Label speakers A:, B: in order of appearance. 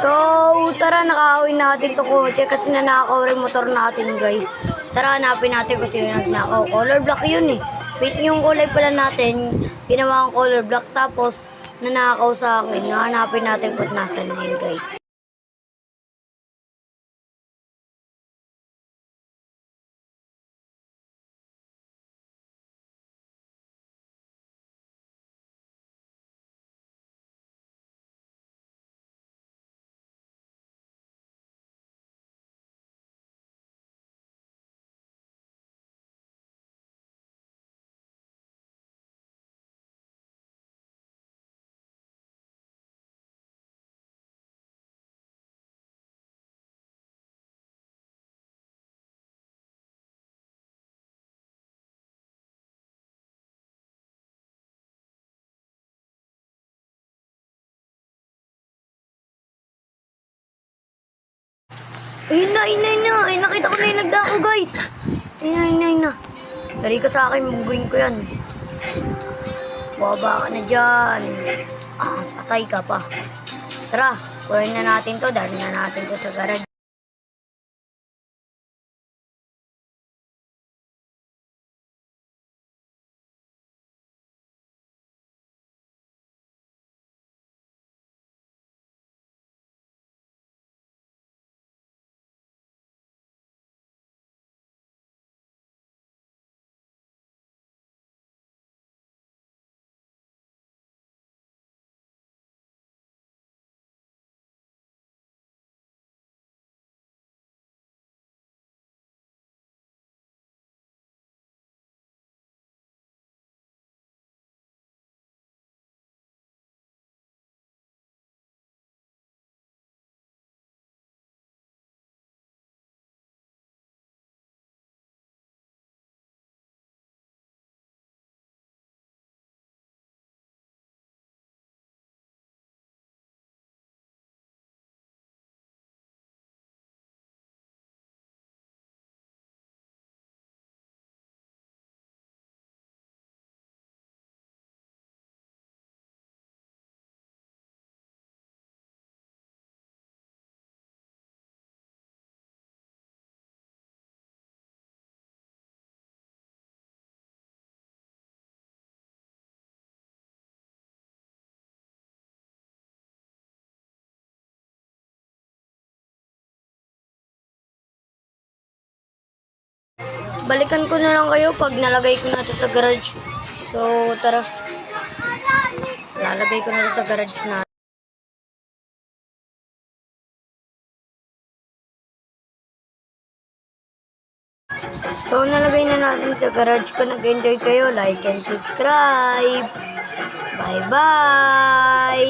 A: So, tara nakakawin natin to kotse kasi nanakaw rin motor natin guys. Tara hanapin natin kung sino nagnakaw. Color block yun eh. Pink yung kulay pala natin, ginawa ang color block tapos nanakaw sa akin. Hanapin natin kung nasan na yun guys. Ayun na, ayun na, ayun na. Ay, nakita ko na yung nagdako, guys. Ayun na, ayun na, ayun na. Dari ka sa akin, mungguin ko yan. Baba ka na dyan. Ah, patay ka pa. Tara, kunin na natin to. Dali na natin to sa garage. Balikan ko na lang kayo pag nalagay ko na to sa garage. So, tara. Lalagay ko na to sa garage na. So, nalagay na natin sa garage ko. Nag-enjoy kayo. Like and subscribe. Bye-bye!